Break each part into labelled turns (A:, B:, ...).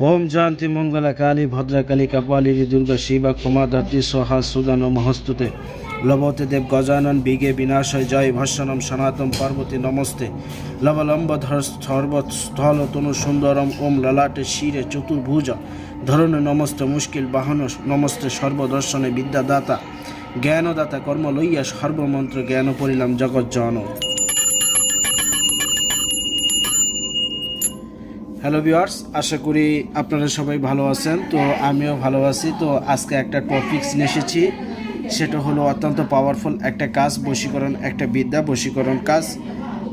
A: ওম জয়ন্তী মঙ্গলা কালী, ভদ্রকালী কাপালী দুর্গা, শিবা, ক্ষমা ধাত্রী সোহা, সুদান মহস্তুতে। লবতে দেব গজানন বিগে বিনাশয়, জয় ভস্বনম সনাতন পার্বতী, নমস্তে। লবলম্বধর সর্বস্থল তনু সুন্দরম, ওম ললাটে শিরে চতুর্ভুজ। ধরণ নমস্তে মুশকিল বাহন, নমস্তে সর্বদর্শনে বিদ্যাদাতা। জ্ঞানদাতা কর্ম লইয়া সর্বমন্ত্র জ্ঞান পড়িলাম জগৎ হ্যালো ভিউয়ার্স আশা করি আপনারা সবাই ভালো আছেন। তো আমিও ভালো আছি। তো আজকে একটা টপিকস নিয়ে এসেছি। সেটা হলো অত্যন্ত পাওয়ারফুল একটা কাজ, বশীকরণ, একটা বিদ্যা, বশীকরণ কাজ।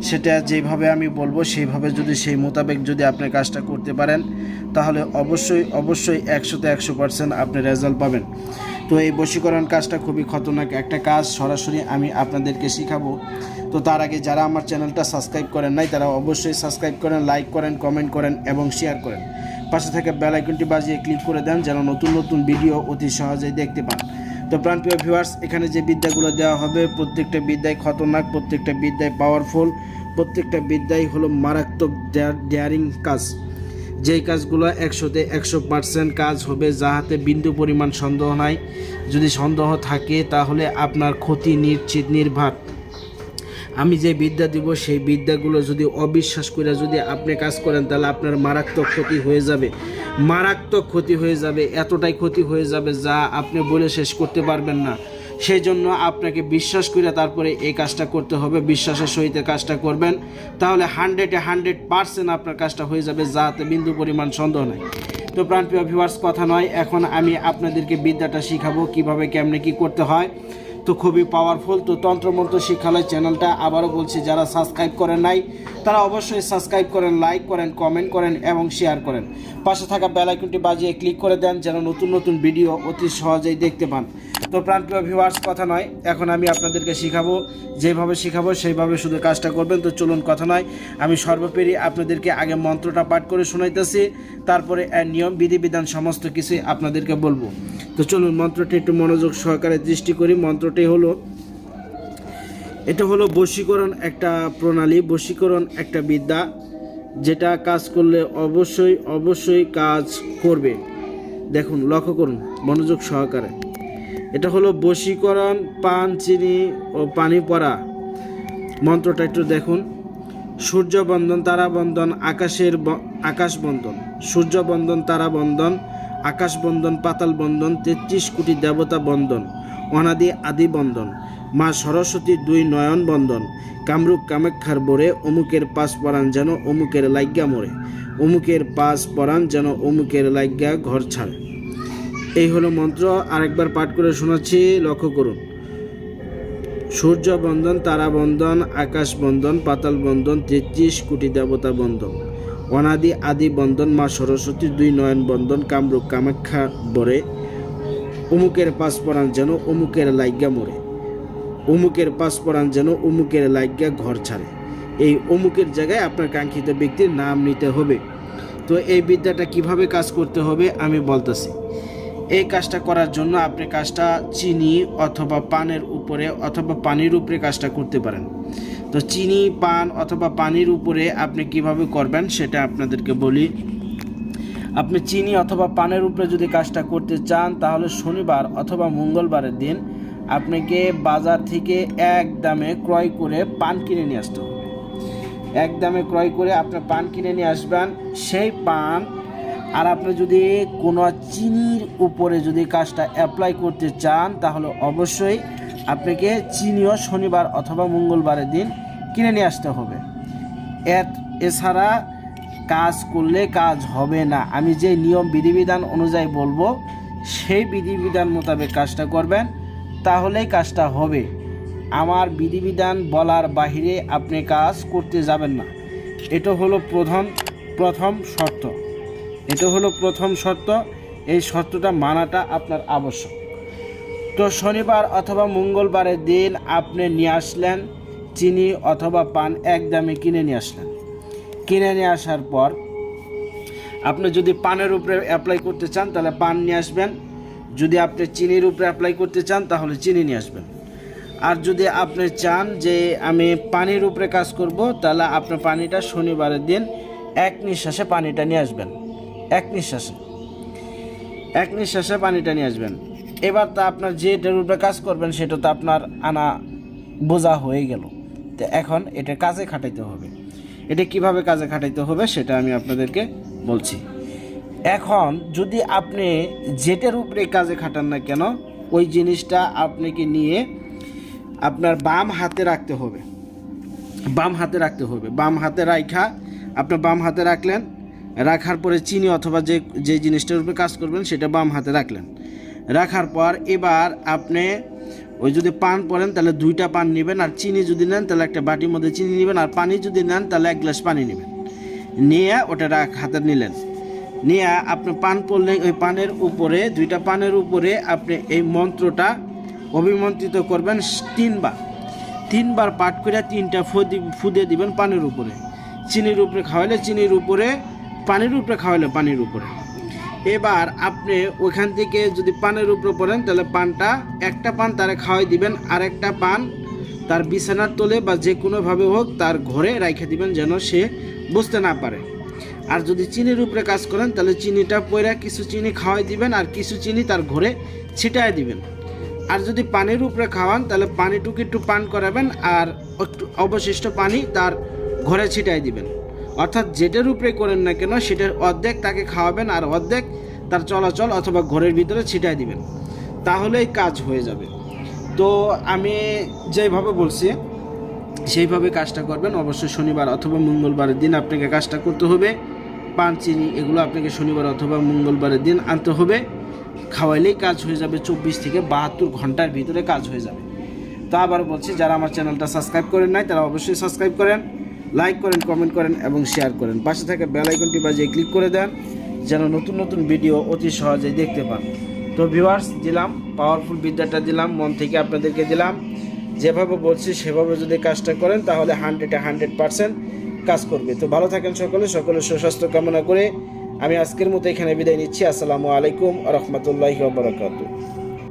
A: সেটা যেভাবে আমি বলব, সেইভাবে যদি সেই মোতাবেক যদি আপনি কাজটা করতে পারেন, তাহলে অবশ্যই অবশ্যই একশোতে একশো পার্সেন্ট আপনি রেজাল্ট পাবেন। তো এই বশীকরণ কাজটা খুবই খতরনাক একটা কাজ, সরাসরি আমি আপনাদেরকে শিখাবো। তো তার আগে যারা আমার চ্যানেলটা সাবস্ক্রাইব করেন নাই, তারা অবশ্যই সাবস্ক্রাইব করেন, লাইক করেন, কমেন্ট করেন এবং শেয়ার করেন। পাশে থেকে বেল আইকনটি বাজিয়ে ক্লিক করে দেন যেন নতুন নতুন ভিডিও অতি সহজেই দেখতে পান। তো প্রাণপ্রিয় ভিউয়ার্স এখানে যে বিদ্যাগুলো দেওয়া হবে, প্রত্যেকটা বিদ্যায় খতরনাক, প্রত্যেকটা বিদ্যায় পাওয়ারফুল প্রত্যেকটা বিদ্যাই হলো মারাত্মক ডেয়ারিং কাজ। যেই কাজগুলো একশোতে একশো পার্সেন্ট কাজ হবে, যাহাতে বিন্দু পরিমাণ সন্দেহ নাই। যদি সন্দেহ থাকে, তাহলে আপনার ক্ষতি নিশ্চিত, নির্ভার। আমি যে বিদ্যা দিব, সেই বিদ্যাগুলো যদি অবিশ্বাস করে যদি আপনি কাজ করেন, তাহলে আপনার মারাত্মক ক্ষতি হয়ে যাবে। মারাত্মক ক্ষতি হয়ে যাবে, এতটাই ক্ষতি হয়ে যাবে যা আপনি বলে শেষ করতে পারবেন না। সেই জন্য আপনাকে বিশ্বাস করে তারপরে এই কাজটা করতে হবে, বিশ্বাসের সহিত কাজটা করবেন। তাহলে হান্ড্রেডে হান্ড্রেড পার্সেন্ট আপনার কাজটা হয়ে যাবে, যাতে বিন্দু পরিমাণ সন্দেহ নেই। তো প্রাণপ্রিয় ভিউয়ার্স কথা নয়, এখন আমি আপনাদেরকে বিদ্যাটা শিখাবো, কীভাবে, কেমনে, কি করতে হয়। তো খুবই পাওয়ারফুল তো তন্ত্রমন্ত্র শিক্ষালয় চ্যানেলটা আবারও বলছি, যারা সাবস্ক্রাইব করেন নাই, তারা অবশ্যই সাবস্ক্রাইব করেন লাইক করেন কমেন্ট করেন এবং শেয়ার করেন। পাশে থাকা বেল আইকনটি বাজিয়ে ক্লিক করে দেন, যেন নতুন নতুন ভিডিও অতি সহজেই দেখতে পান। তো প্রাণপ্রিয় ভিউয়ার্স কথা নয়। এখন আমি আপনাদেরকে শিখাবো, যেভাবে শিখাবো, সেইভাবে শুধু কাজটা করবেন। তো চলুন, কথা নয়। আমি সর্বোপরি আপনাদেরকে আগে মন্ত্রটা পাঠ করে শোনাইতেছি, তারপরে নিয়ম বিধিবিধান সমস্ত কিছুই আপনাদেরকে বলব। তো চলুন, মন্ত্রটি একটু মনোযোগ সহকারে দৃষ্টি করি। মন্ত্রটি হলো, এটা হলো বশীকরণ একটা প্রণালী, বশীকরণ একটা বিদ্যা, যেটা কাজ করলে অবশ্যই অবশ্যই কাজ করবে। দেখুন, লক্ষ্য করুন, মনোযোগ সহকারে। এটা হলো বশীকরণ, পান, চিনি ও পানি পড়া। মন্ত্রটা একটু দেখুন। সূর্য বন্দন তারা বন্দন আকাশের ব- আকাশ বন্দন সূর্য বন্দন তারা বন্দন আকাশ বন্দন পাতাল বন্ধন তেত্রিশ কোটি দেবতা বন্ধন অনাদি আদি বন্ধন মা সরস্বতীর দুই নয়ন বন্ধন কামরূপ কামাক্ষার বোরে, অমুকের পাশ পরাণ যেন অমুকের লাইগা মরে, অমুকের পাশ পরাণ যেন অমুকের লাইগা ঘর ছাড়ে। এই হলো মন্ত্র, আরেকবার পাঠ করে শোনাচ্ছি, লক্ষ্য করুন। সূর্য বন্ধন, তারা বন্দন আকাশ বন্দন পাতাল বন্দন তেত্রিশ কোটি দেবতা বন্ধন। অনাদি, আদি বন্ধন, মা সরস্বতীর দুই নয়ন বন্দন কামরূপ, কামাখ্যা বরে। অমুকের পাশ পরাণ যেন অমুকের লাইগা মরে। অমুকের পাশ পরাণ যেন অমুকের লাইগা ঘর ছাড়ে। এই অমুকের জায়গায় আপনার কাঙ্ক্ষিত ব্যক্তির নাম নিতে হবে। তো এই বিদ্যাটা কীভাবে কাজ করতে হবে আমি বলতেছি। এই কাজটা করার জন্য আপনি কাজটা চিনি অথবা পানের উপরে অথবা পানির উপরে কাজটা করতে পারেন। তো চিনি, পান অথবা পানির উপরে আপনি কীভাবে করবেন সেটা আপনাদেরকে বলি। আপনি চিনি অথবা পানের উপরে যদি কাজটা করতে চান, তাহলে শনিবার অথবা মঙ্গলবারের দিন আপনাকে বাজার থেকে এক দামে ক্রয় করে পান কিনে নিয়ে আসতে হবে। এক দামে ক্রয় করে আপনি পান কিনে নিয়ে আসবেন, সেই পান আর আপনি যদি কোনো চিনির উপরে যদি কাজটা অ্যাপ্লাই করতে চান, তাহলে অবশ্যই আপনাকে চিনিও শনিবার অথবা মঙ্গলবারের দিন কিনে নিয়ে আসতে হবে। এর এছাড়া কাজ করলে কাজ হবে না। আমি যে নিয়ম, বিধিবিধান অনুযায়ী বলব, সেই বিধিবিধান মোতাবেক কাজটা করবেন, তাহলেই কাজটা হবে। আমার বিধিবিধান বলার বাহিরে আপনি কাজ করতে যাবেন না। এটা হলো প্রধান, প্রথম শর্ত। এটা হলো প্রথম শর্ত। এই শর্তটা মানাটা আপনার আবশ্যক। তো শনিবার অথবা মঙ্গলবারের দিন আপনি নিয়ে আসলেন চিনি অথবা পান এক দামে কিনে নিয়ে আসলেন। কিনে নিয়ে আসার পর আপনি যদি পানের উপরে অ্যাপ্লাই করতে চান, তাহলে পান নিয়ে আসবেন। যদি আপনি চিনির উপরে অ্যাপ্লাই করতে চান, তাহলে চিনি নিয়ে আসবেন। আর যদি আপনি চান যে আমি পানির উপরে কাজ করব, তাহলে আপনি পানিটা শনিবারের দিন এক নিঃশ্বাসে পানিটা নিয়ে আসবেন। নিঃশ্বাসে। এক নিঃশ্বাসে পানিটা নিয়ে আসবেন। এবার তা আপনার যেটার উপরে কাজ করবেন, সেটা তো আপনার আনা বোঝা হয়ে গেল। তো এখন এটা কাজে খাটাইতে হবে। এটা কীভাবে কাজে খাটাইতে হবে, সেটা আমি আপনাদেরকে বলছি। এখন যদি আপনি যেটার উপরে কাজে খাটান না কেন, ওই জিনিসটা আপনাকে নিয়ে আপনার বাম হাতে রাখতে হবে। বাম হাতে রাখতে হবে। বাম হাতে রাখা আপনার বাম হাতে রাখলেন রাখার পরে চিনি অথবা যে যে জিনিসটার উপরে কাজ করবেন, সেটা বাম হাতে রাখলেন। রাখার পর এবার আপনি ওই যদি পান পড়েন, তাহলে দুইটা পান নেবেন, আর চিনি যদি নেন, তাহলে একটা বাটির মধ্যে চিনি নেবেন, আর পানি যদি নেন, তাহলে এক গ্লাস পানি নেবেন। নিয়ে ওটা রাখ, হাতে নিলেন। নিয়ে আপনি পান পড়লেন ওই পানের উপরে, দুইটা পানের উপরে আপনি এই মন্ত্রটা অভিমন্ত্রিত করবেন তিনবার। তিনবার পাঠ করে তিনটা ফুদি ফুদে দিবেন পানের উপরে। চিনির উপরে খাওয়াইলে, চিনির উপরে পানির উপরে খাওয়াইলে পানির উপরে। এবার আপনি ওইখান থেকে যদি পানের উপরে পড়েন, তাহলে পানটা, একটা পান তারে খাওয়াই দিবেন আর একটা পান তার বিছানার তলে বা যে কোনোভাবে হোক তার ঘরে রাইখে দিবেন যেন সে বুঝতে না পারে। আর যদি চিনির উপরে কাজ করেন, তাহলে চিনিটা পয়রা কিছু চিনি খাওয়াই দিবেন আর কিছু চিনি তার ঘরে ছিটায় দিবেন। আর যদি পানির উপরে খাওয়ান, তাহলে পানিটুকু একটু পান করাবেন আর একটু অবশিষ্ট পানি তার ঘরে ছিটাই দিবেন। অর্থাৎ যেটার উপরে করেন না কেন, সেটার অর্ধেক তাকে খাওয়াবেন আর অর্ধেক তার চলাচল অথবা ঘরের ভিতরে ছিটাই দিবেন। তাহলেই কাজ হয়ে যাবে। তো আমি যেভাবে বলছি, সেইভাবে কাজটা করবেন। অবশ্যই শনিবার অথবা মঙ্গলবারের দিন আপনাকে কাজটা করতে হবে। পান, চিনি, এগুলো আপনাকে শনিবার অথবা মঙ্গলবারের দিন আনতে হবে। খাওয়াইলেই কাজ হয়ে যাবে, চব্বিশ থেকে বাহাত্তর ঘণ্টার ভিতরে কাজ হয়ে যাবে। তো আবার বলছি, যারা আমার চ্যানেলটা সাবস্ক্রাইব করেন নাই, তারা অবশ্যই সাবস্ক্রাইব করেন। লাইক করেন কমেন্ট করেন এবং শেয়ার করেন। পাশে থাকা বেল আইকনটি বাজিয়ে ক্লিক করে দেন, যেন নতুন নতুন ভিডিও অতি সহজেই দেখতে পান। তো ভিউয়ার্স দিলাম পাওয়ারফুল বিদ্যাটা দিলাম, মন থেকে আপনাদেরকে দিলাম। যেভাবে বলছি, সেভাবে যদি কাজটা করেন, তাহলে হান্ড্রেডে হান্ড্রেড পার্সেন্ট কাজ করবে। তো ভালো থাকেন সকলে সকলের সুস্বাস্থ্য কামনা করে আমি আজকের মতো এখানে বিদায় নিচ্ছি। আসসালামু আলাইকুম রহমতুল্লাহি বারাকাতু